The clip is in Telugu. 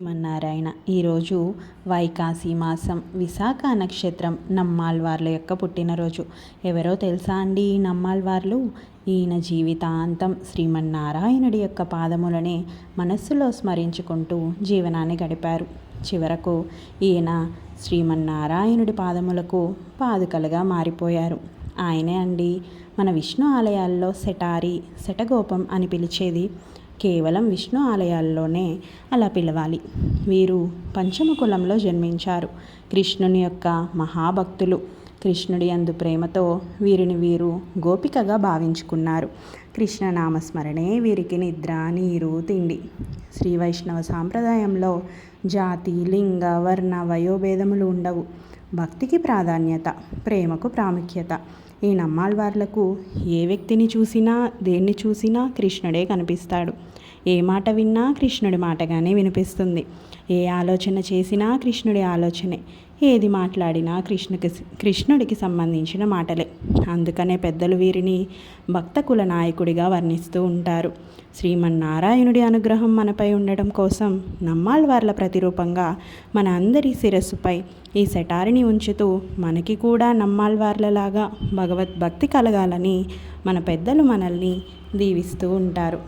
శ్రీమన్నారాయణ ఈరోజు వైకాసి మాసం విశాఖ నక్షత్రం నమ్మాల్వార్ల యొక్క పుట్టినరోజు. ఎవరో తెలుసా అండి ఈ నమ్మాల్వార్లు ఈయన జీవితాంతం శ్రీమన్నారాయణుడి యొక్క పాదములనే మనస్సులో స్మరించుకుంటూ జీవనాన్ని గడిపారు. చివరకు ఈయన శ్రీమన్నారాయణుడి పాదములకు పాదుకలుగా మారిపోయారు. ఆయనే అండి మన విష్ణు ఆలయాల్లో సెటారి శటగోపం అని పిలిచేది. కేవలం విష్ణు ఆలయాల్లోనే అలా పిలవాలి. వీరు పంచమ కులంలో జన్మించారు. కృష్ణుని యొక్క మహాభక్తులు కృష్ణుడి అందు ప్రేమతో వీరిని వీరు గోపికగా భావించుకున్నారు. కృష్ణ నామస్మరణే వీరికి నిద్ర నీరు తిండి. శ్రీ వైష్ణవ సాంప్రదాయంలో జాతి లింగ వర్ణ వయోభేదములు ఉండవు. భక్తికి ప్రాధాన్యత ప్రేమకు ప్రాముఖ్యత. ఈ నమ్మాళ్వార్లకు ఏ వ్యక్తిని చూసినా దేన్ని చూసినా కృష్ణుడే కనిపిస్తాడు. ఏ మాట విన్నా కృష్ణుడి మాటగానే వినిపిస్తుంది. ఏ ఆలోచన చేసినా కృష్ణుడి ఆలోచనే. ఏది మాట్లాడినా కృష్ణుకి కృష్ణుడికి సంబంధించిన మాటలే. అందుకనే పెద్దలు వీరిని భక్తకుల నాయకుడిగా వర్ణిస్తూ ఉంటారు. శ్రీమన్నారాయణుడి అనుగ్రహం మనపై ఉండడం కోసం నమ్మాళ్వార్ల ప్రతిరూపంగా మన అందరి శిరస్సుపై ఈ సెటారిని ఉంచుతూ మనకి కూడా నమ్మాళ్వార్లలాగా భగవద్భక్తి కలగాలని మన పెద్దలు మనల్ని దీవిస్తూ ఉంటారు.